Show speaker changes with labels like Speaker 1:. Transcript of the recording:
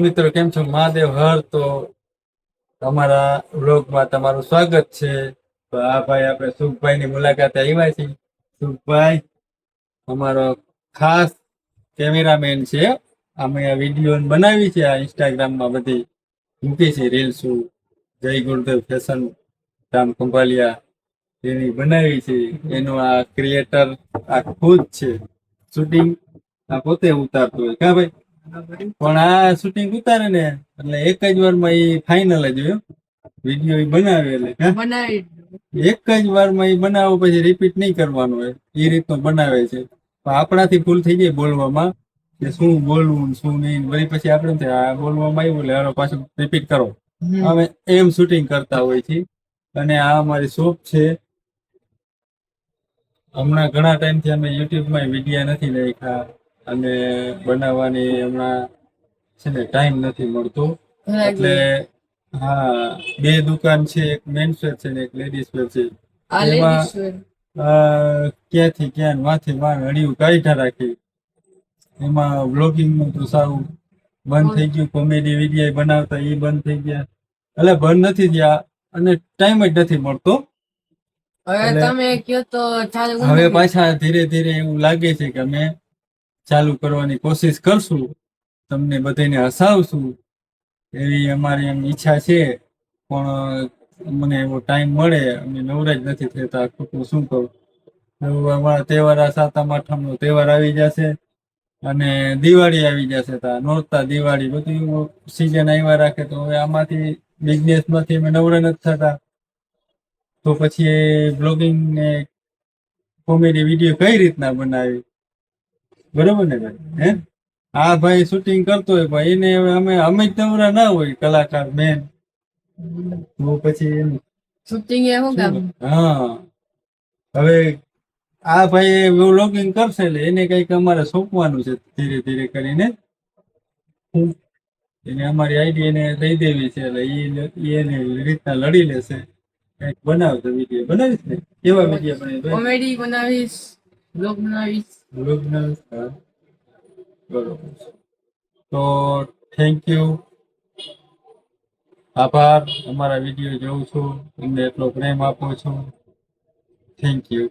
Speaker 1: મિત્રો, કેમ છો? મહાદેવ હર. તો તમારા વ્લોગમાં તમારું સ્વાગત છે. તો આ ભાઈ આપણે સુખભાઈ ની મુલાકાતે આવ્યા છીએ. સુખભાઈ, અમારો ખાસ કેમેરામેન છે. અમે આ વીડિયો બનાવી છે, આ ઇન્સ્ટાગ્રામમાં બધી મૂકી છે રીલ્સો જય ગુરુદેવ ફેશન, રામ કંપાલિયા એની બનાવી છે. એનો આ ક્રિએટર આ ખુદ છે. શૂટિંગ આ પોતે ઉતારતો હોય. કા ભાઈ? પણ આ શૂટિંગ ઉતારે ને એટલે એક જ વારમાં એ ફાઇનલ જ હોય. વીડિયો એ બનાવે એટલે એક જ વારમાં એ બનાવો પછી રિપીટ નહીં કરવાનું હોય. એ રીતનું બનાવે છે. આપણાથી ભૂલ થઈ જાય બોલવામાં કે શું બોલવું શું નહીં વળી પછી આપણે થાય, આ બોલવામાં આવ્યું એટલે હાલો પાછું રિપીટ કરો. અમે એમ શૂટિંગ કરતા હોય છે અને આ અમારી શોપ છે. હમણાં ઘણા ટાઈમથી અમે યુટ્યુબમાં વિડીયા નથી નાખ્યા અને બનાવવાની હમણાં છે ને ટાઈમ નથી મળતો. એટલે હા બે દુકાન છે એક મેન્સ વેર છે ને એક લેડીઝ વેર છે. એમાં- ક્યાંથી ક્યાં માથે માન અડિયું કાઢ્યા રાખી. એમાં બ્લોગિંગનું તો સારું બંધ થઈ ગયું કોમેડી વીડિયો બનાવતા એ બંધ થઈ ગયા. એટલે બંધ નથી થયા અને ટાઈમ જ નથી મળતો.
Speaker 2: હવે તમે કયો તો
Speaker 1: હવે પાછા ધીરે ધીરે એવું લાગે છે કે અમે ચાલુ કરવાની કોશિશ કરશું, તમને બધાને હસાવશું. એવી અમારી એમ ઈચ્છા છે, પણ મને એવો ટાઈમ મળે, અમે નવરા જ નથી થતા ખોટું શું કહું. એવું અમારા તહેવાર, આ સાતમ, આઠમનો તહેવાર આવી જશે, અને દિવાળી આવી જશે, તા નોરતા, દિવાળી, બધું સિઝન આવ્યા રાખે, તો હવે આમાંથી બિઝનેસમાંથી અમે નવરા નથી થતા. તો પછી બ્લોગિંગ ને કોમેડી વીડિયો કઈ રીતના બનાવી? બરોબર ને ભાઈ? હે? આ ભાઈ શૂટિંગ કરતો હોય ભાઈ એને અમે અમે જ નવરા ના હોય કલાકાર મેન તો પછી
Speaker 2: શૂટિંગ એ હું કામ?
Speaker 1: હા. હવે આ ભાઈ વ્લોગિંગ કરશે એટલે એને કંઈક અમારે સોંપવાનું છે ધીરે ધીરે કરીને. એને અમારી આઈડી એને દઈ દેવી છે એટલે ઈ એને રીતના લડી લેશે. કંઈક બનાવશે વીડિયો બનાવીશ ને? કેવા વીડિયો બનાવી
Speaker 2: કોમેડી બનાવીશ. બ્લોગ બનાવીશ
Speaker 1: બરોબર તો થેન્ક યુ આભાર. અમારા વીડિયો જોઉં છું. તમને એટલો પ્રેમ આપો છો. Thank you